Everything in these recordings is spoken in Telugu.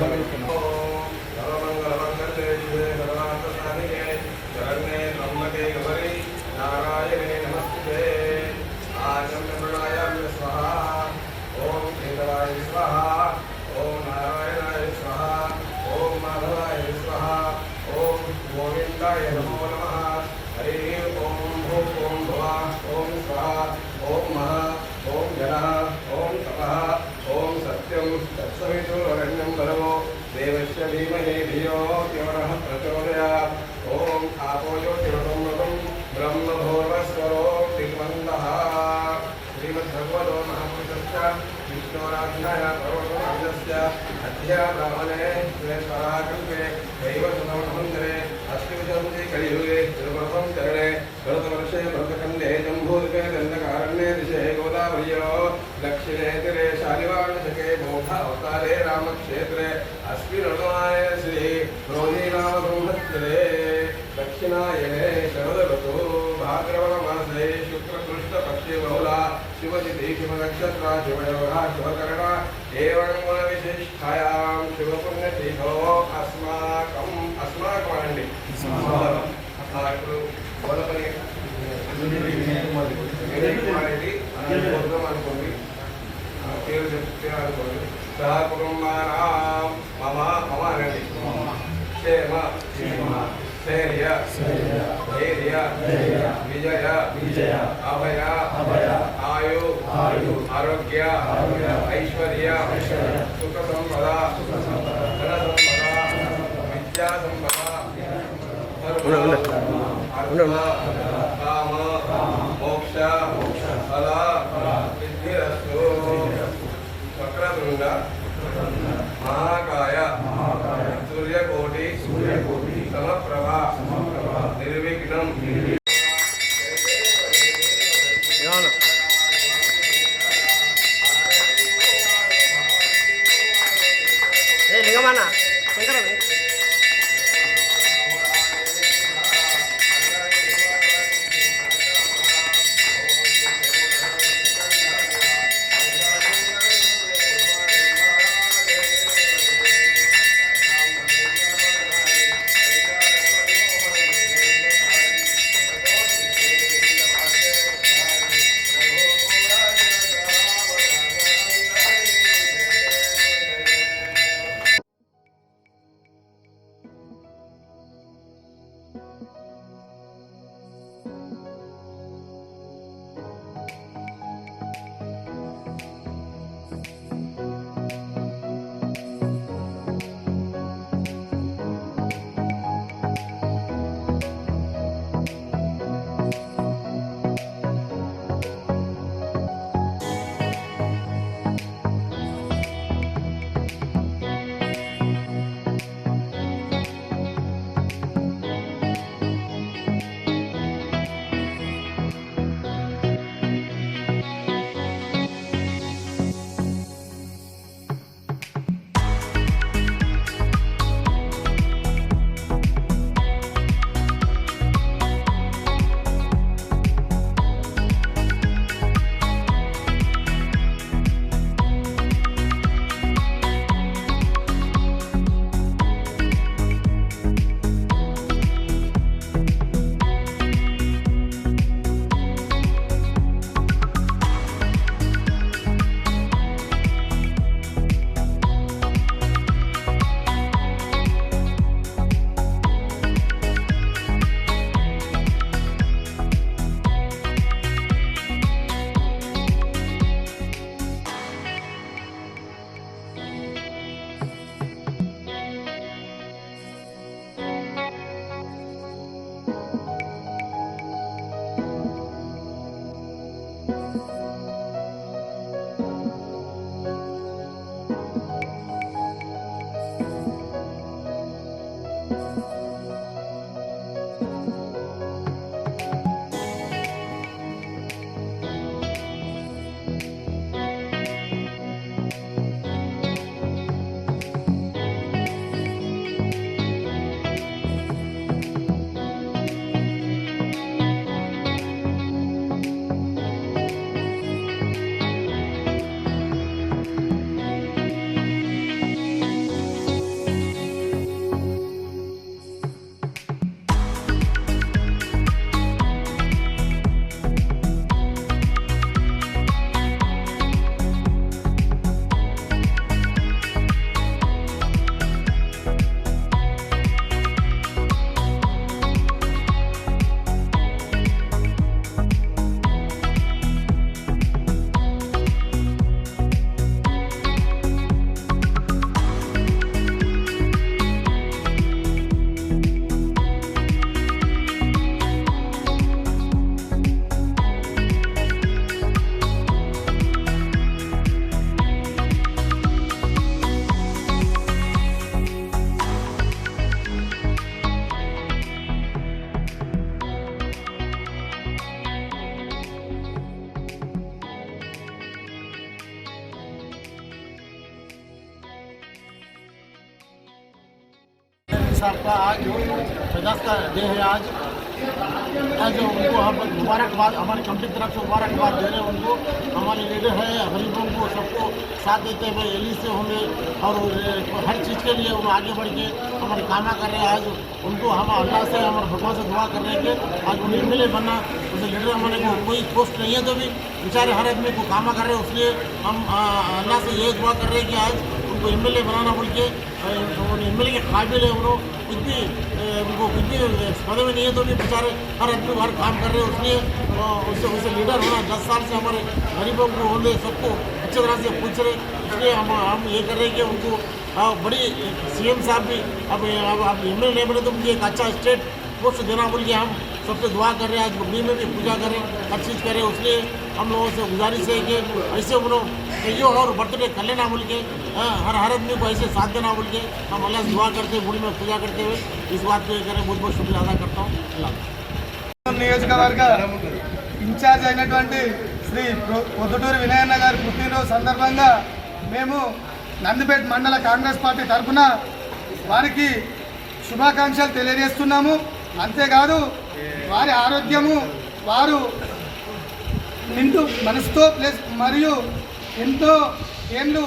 Bye-bye. धीमहेभियो नः प्रचोदयात् ॐ आपोयोतिरतोमृतं ब्रह्मभोर्वस्वरो तिरुवन्दः श्रीमद्भगवतो महापुरुषस्य विष्णोराध्याय प्रवर्तमानस्य अध्याब्राह्मणे पराकल्पे दैवसमन्दिरे अष्टविजन्ति कलियुगे त्रिव्रतं चरणे भरतवर्षे भरतखण्डे जम्भूर्गे दण्डकारण्ये दिशे गोदावर्यो दक्षिणे तिरे यथावतारे रामक्षेत्रे अस्मिननुमाय श्री क्रोधीनामब्रह्मत्तरे दक्षिणायने शरदऋतु भाद्रवणमासे शुक्लकृष्णपक्षे बहुला शिवतिथि शिवनक्षत्रा शिवयोगः शिवकर्ण एवं गुणविशिष्ठायां शिवपुण्यतीथो अस्माकम् अस्माकमण्डि మనకి గోదపల్లి వినయకుమారెడ్డి అనుకుందాం పేరు చెప్తే అనుకోండి సహ కుటుంబానాం మమ మమ అనండి క్షేమ ధైర్య ధైర్య విజయ విజయ అభయ అభయ ఆయు ఆయు ఆరోగ్య ఐశ్వర్య సుఖ సంపద ధన సంపద విద్యా సంపద ఉండు, ఉండు. ఉండు, ఉండు. కామ మోక్ష మహాకాయ. మహాకాయ. సూర్యకోటి. సూర్యకోటి. సమప్రభ. నిర్విఘ్నం. లింగమన్న? శంకర साहब का आज पचास का डे है आज आज उनको हम मुबारकबाद, हमारी कंपनी तरफ़ से मुबारकबाद दे रहे हैं उनको। हमारे लीडर है, गरीबों को सबको साथ देते हुए एली से होंगे और हर चीज़ के लिए वो आगे बढ़ के हमारे कामा कर रहे हैं। आज उनको हम अल्लाह से, हमारे भगवान से दुआ कर रहे हैं कि आज उन्हें मिले बनना उसे लीडर हमारे को कोई पोस्ट नहीं है तो भी। बेचारे हर आदमी को कामा कर रहे हैं, उसलिए हम अल्लाह से ये दुआ कर रहे हैं कि आज उनको एम बनाना बोल के एम के काबिल है कुछ भी उनको कुछ भी पदवी नहीं है तो भी बेचारे हर आदमी हर काम कर रहे हैं उसने उससे उससे उसे लीडर होना दस साल से हमारे गरीबों को होने सबको अच्छी तरह से पूछ रहे इसलिए हम हम ये कर रहे हैं कि उनको बड़ी सीएम साहब भी अब अब एम नहीं बने तो मुझे एक अच्छा स्टेट पोस्ट देना बोल के हम सबसे दुआ कर रहे हैं आज बकरी में भी पूजा करें हर चीज़ करें इसलिए हम लोगों से गुजारिश है कि ऐसे उन्होंने कहियो और बर्थडे कर लेना बोल के हाँ, हर हर आदमी को ऐसे साथ देना बोल के हम अल्लाह से दुआ करते बुढ़ी में पूजा करते हुए इस बात को ये करें बहुत बहुत शुक्रिया अदा करता हूँ अल्लाह నియోజకవర్గ ఇన్ఛార్జ్ అయినటువంటి శ్రీ ప్రొ- పొద్దుటూరు వినయన్న గారి పుట్టినరోజు సందర్భంగా మేము నందిపేట మండల కాంగ్రెస్ పార్టీ తరఫున వారికి శుభాకాంక్షలు తెలియజేస్తున్నాము అంతేకాదు వారి ఆరోగ్యము వారు నిండు మనసుతో ప్లస్ మరియు ఎంతో ఏళ్ళు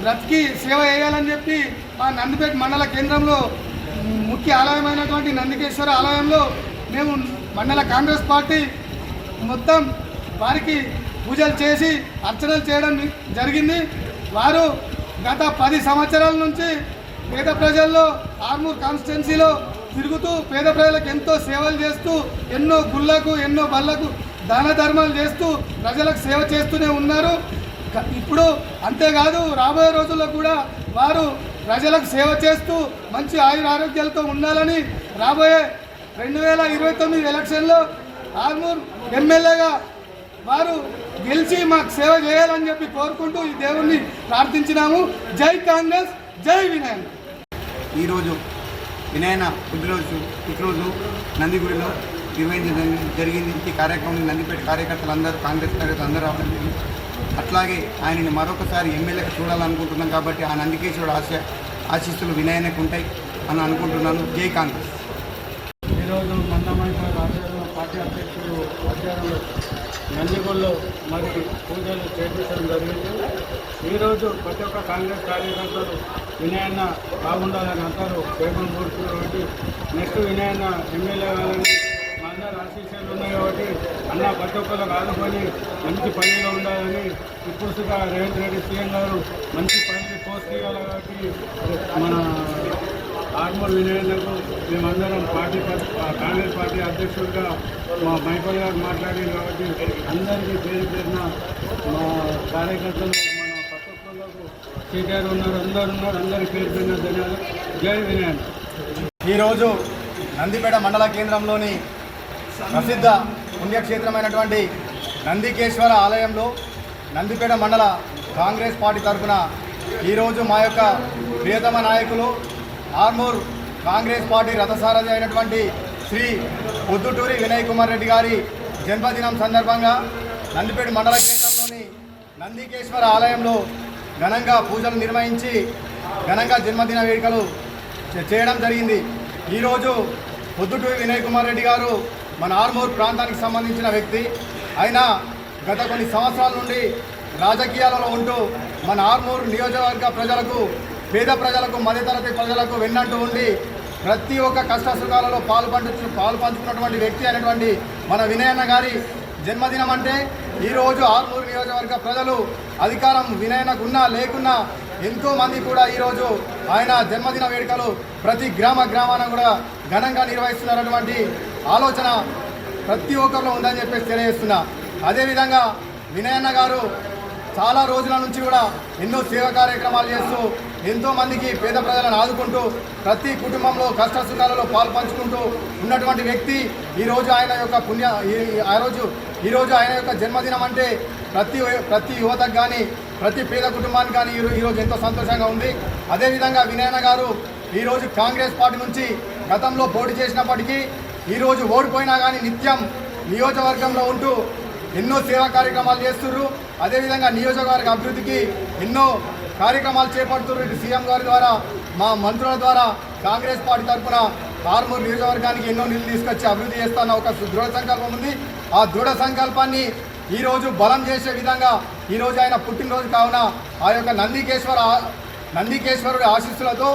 బ్రతికి సేవ చేయాలని చెప్పి మా నందిపేట మండల కేంద్రంలో ముఖ్య ఆలయమైనటువంటి నందికేశ్వర ఆలయంలో మేము మండల కాంగ్రెస్ పార్టీ మొత్తం వారికి పూజలు చేసి అర్చనలు చేయడం జరిగింది. వారు గత పది సంవత్సరాల నుంచి పేద ప్రజల్లో ఆర్మూర్ కాన్స్టిట్యున్సీలో తిరుగుతూ పేద ప్రజలకు ఎంతో సేవలు చేస్తూ ఎన్నో గుళ్ళకు ఎన్నో బళ్ళకు దాన ధర్మాలు చేస్తూ ప్రజలకు సేవ చేస్తూనే ఉన్నారు. ఇప్పుడు అంతేకాదు రాబోయే రోజుల్లో కూడా వారు ప్రజలకు సేవ చేస్తూ మంచి ఆయుర ఆరోగ్యాలతో ఉండాలని రాబోయే రెండు వేల ఇరవై తొమ్మిది ఎలక్షన్లో ఆర్మూర్ ఎమ్మెల్యేగా వారు గెలిచి మాకు సేవ చేయాలని చెప్పి కోరుకుంటూ ఈ దేవుణ్ణి ప్రార్థించినాము. జై కాంగ్రెస్ జై వినాయక్ ఈరోజు వినాయన పుట్టినరోజు పుట్టినరోజు నందిగుడిలో నిర్వహించడం జరిగింది. ఈ కార్యక్రమం నందిపేట కార్యకర్తలు అందరూ కాంగ్రెస్ కార్యకర్తలు అందరూ రావడం జరిగింది. అట్లాగే ఆయనని మరొకసారి ఎమ్మెల్యేగా చూడాలనుకుంటున్నాం కాబట్టి ఆ నందికేశ్వరుడు ఆశ ఆశీస్సులు వినాయనకు ఉంటాయి అని అనుకుంటున్నాను. జై కాంగ్రెస్. ఈరోజు మందమైపు పార్టీ అధ్యక్షుడు ఆధ్వర్యంలో నందిగొల్లో మరి పూజలు చేపించడం జరిగింది. ఈరోజు ప్రతి ఒక్క కాంగ్రెస్ కార్యకర్తలు వినయన్న బాగుండాలని అంటారు. పేపర్ కోరుతున్నారు కాబట్టి నెక్స్ట్ వినయన్న ఎమ్మెల్యే కావాలని మా అందరు ఆశీస్సులు ఉన్నాయి కాబట్టి అన్న ప్రతి ఒక్కరికి ఆదుకొని మంచి పనిలో ఉండాలని ఇప్పుడుగా రేవంత్ రెడ్డి సీఎం గారు మంచి పని పోస్ట్ చేయాలి కాబట్టి మన ఆర్మూర్ వినయన్నకు మేమందరం పార్టీ కాంగ్రెస్ పార్టీ అధ్యక్షుడిగా మా మైపల్ గారు మాట్లాడారు కాబట్టి అందరికీ పేరు పేరున మా కార్యకర్తలు సీటీఆర్ ఉన్నారు అందరు ఉన్నారు అందరి పేరు ధన్యవాదాలు. జై వినాయన్ ఈరోజు నందిపేట మండల కేంద్రంలోని ప్రసిద్ధ పుణ్యక్షేత్రమైనటువంటి నందికేశ్వర ఆలయంలో నందిపేట మండల కాంగ్రెస్ పార్టీ తరఫున ఈరోజు మా యొక్క ప్రియతమ నాయకులు ఆర్మూర్ కాంగ్రెస్ పార్టీ రథసారథి అయినటువంటి శ్రీ పొద్దుటూరి వినయ్ కుమార్ రెడ్డి గారి జన్మదినం సందర్భంగా నందిపేట మండల కేంద్రంలోని నందికేశ్వర ఆలయంలో ఘనంగా పూజలు నిర్వహించి ఘనంగా జన్మదిన వేడుకలు చేయడం జరిగింది. ఈరోజు పొద్దుటూరి వినయ్ కుమార్ రెడ్డి గారు మన ఆర్మూర్ ప్రాంతానికి సంబంధించిన వ్యక్తి. ఆయన గత కొన్ని సంవత్సరాల నుండి రాజకీయాలలో ఉంటూ మన ఆర్మూర్ నియోజకవర్గ ప్రజలకు పేద ప్రజలకు మధ్యతరగతి ప్రజలకు వెన్నంటూ ఉండి ప్రతి ఒక్క కష్ట సుఖాలలో పాల్పంచు పాల్పంచుకున్నటువంటి వ్యక్తి అయినటువంటి మన వినయన్న గారి జన్మదినం అంటే ఈరోజు ఆర్మూరు నియోజకవర్గ ప్రజలు అధికారం వినయనకు ఉన్నా లేకున్నా ఎంతో మంది కూడా ఈరోజు ఆయన జన్మదిన వేడుకలు ప్రతి గ్రామ గ్రామాన కూడా ఘనంగా నిర్వహిస్తున్నటువంటి ఆలోచన ప్రతి ఒక్కరిలో ఉందని చెప్పేసి తెలియజేస్తున్నా. అదేవిధంగా వినయన్న గారు చాలా రోజుల నుంచి కూడా ఎన్నో సేవా కార్యక్రమాలు చేస్తూ ఎంతో మందికి పేద ప్రజలను ఆదుకుంటూ ప్రతి కుటుంబంలో కష్ట సుఖాలలో పాలు పంచుకుంటూ ఉన్నటువంటి వ్యక్తి ఈరోజు ఆయన యొక్క పుణ్య ఈ- ఆ రోజు ఈరోజు ఆయన యొక్క జన్మదినం అంటే ప్రతి ప్రతి యువతకు కానీ ప్రతి పేద కుటుంబానికి కానీ ఈరోజు ఎంతో సంతోషంగా ఉంది. అదేవిధంగా వినయన గారు ఈరోజు కాంగ్రెస్ పార్టీ నుంచి గతంలో పోటీ చేసినప్పటికీ ఈరోజు ఓడిపోయినా కానీ నిత్యం నియోజకవర్గంలో ఉంటూ ఎన్నో సేవా కార్యక్రమాలు చేస్తున్నారు అదేవిధంగా నియోజకవర్గ అభివృద్ధికి ఎన్నో కార్యక్రమాలు చేపడుతున్నారు ఇటు సీఎం గారి ద్వారా మా మంత్రుల ద్వారా. కాంగ్రెస్ పార్టీ తరఫున ఆర్మూర్ నియోజకవర్గానికి ఎన్నో నిధులు తీసుకొచ్చి అభివృద్ధి చేస్తున్న ఒక దృఢ సంకల్పం ఉంది. ఆ దృఢ సంకల్పాన్ని ఈరోజు బలం చేసే విధంగా ఈరోజు ఆయన పుట్టినరోజు కావున ఆ యొక్క నందికేశ్వర నందికేశ్వరుడి ఆశీస్సులతో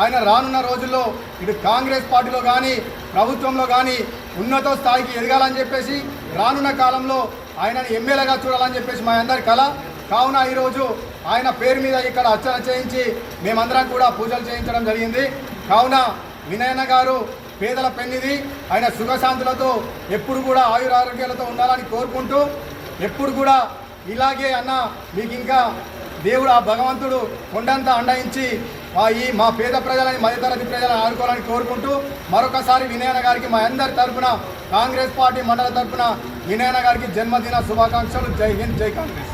ఆయన రానున్న రోజుల్లో ఇటు కాంగ్రెస్ పార్టీలో కానీ ప్రభుత్వంలో కానీ ఉన్నత స్థాయికి ఎదగాలని చెప్పేసి రానున్న కాలంలో ఆయనని ఎమ్మెల్యేగా చూడాలని చెప్పేసి మా అందరి కళ కావున ఈరోజు ఆయన పేరు మీద ఇక్కడ అర్చన చేయించి మేమందరం కూడా పూజలు చేయించడం జరిగింది. కావున వినయన గారు పేదల పెన్నిది ఆయన సుఖశాంతులతో ఎప్పుడు కూడా ఆయురారోగ్యాలతో ఉండాలని కోరుకుంటూ ఎప్పుడు కూడా ఇలాగే అన్న మీకు ఇంకా దేవుడు ఆ భగవంతుడు కొండంతా అండయించి ఈ మా పేద ప్రజలని మధ్యతరగతి ప్రజలను ఆదుకోవాలని కోరుకుంటూ మరొకసారి వినయన గారికి మా అందరి తరఫున కాంగ్రెస్ పార్టీ మండల తరఫున వినయన గారికి జన్మదిన శుభాకాంక్షలు. జై హింద్ జై కాంగ్రెస్.